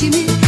içimi